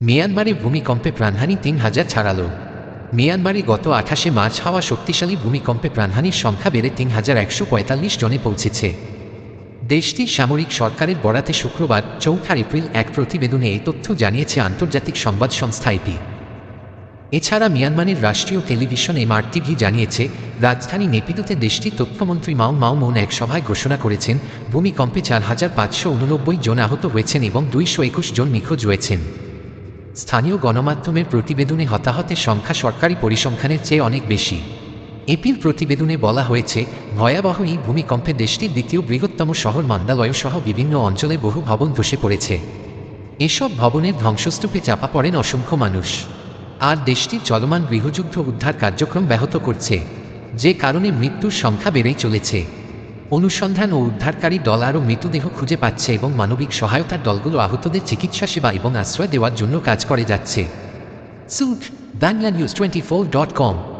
মিয়ানমারে ভূমিকম্পে প্রাণহানি তিন হাজার ছাড়ালো। মিয়ানমারে গত আঠাশে মার্চ হওয়া শক্তিশালী ভূমিকম্পে প্রাণহানির সংখ্যা বেড়ে তিন হাজার একশো পঁয়তাল্লিশ জনে পৌঁছেছে। দেশটির সামরিক সরকারের বরাতে শুক্রবার চৌঠা এপ্রিল এক প্রতিবেদনে এই তথ্য জানিয়েছে আন্তর্জাতিক সংবাদ সংস্থা এপি এছাড়া মিয়ানমারের রাষ্ট্রীয় টেলিভিশন এমআরটিভি জানিয়েছে, রাজধানী নেপিদোতে দেশটির তথ্যমন্ত্রী মাও মাও মৌন এক সভায় ঘোষণা করেছেন, ভূমিকম্পে চার হাজার পাঁচশো উননব্বই জন আহত হয়েছেন এবং দুইশো একুশ জন নিখোঁজ হয়েছেন। স্থানীয় গণমাধ্যমের প্রতিবেদনে হতাহতের সংখ্যা সরকারি পরিসংখ্যানের চেয়ে অনেক বেশি। এপির প্রতিবেদনে বলা হয়েছে, ভয়াবহ এই ভূমিকম্পে দেশটির দ্বিতীয় বৃহত্তম শহর মান্দালয় সহ বিভিন্ন অঞ্চলে বহু ভবন ধসে পড়েছে। এসব ভবনের ধ্বংসস্তূপে চাপা পড়েন অসংখ্য মানুষ। আর দেশটির চলমান গৃহযুদ্ধ উদ্ধার কার্যক্রম ব্যাহত করছে, যে কারণে মৃত্যুর সংখ্যা বেড়েই চলেছে। অনুসন্ধান ও উদ্ধারকারী দল আরও মৃতদেহ খুঁজে পাচ্ছে এবং মানবিক সহায়তার দলগুলো আহতদের চিকিৎসা, সেবা এবং আশ্রয় দেওয়ার জন্য কাজ করে যাচ্ছে। Sukh Bangla news twenty four dot com.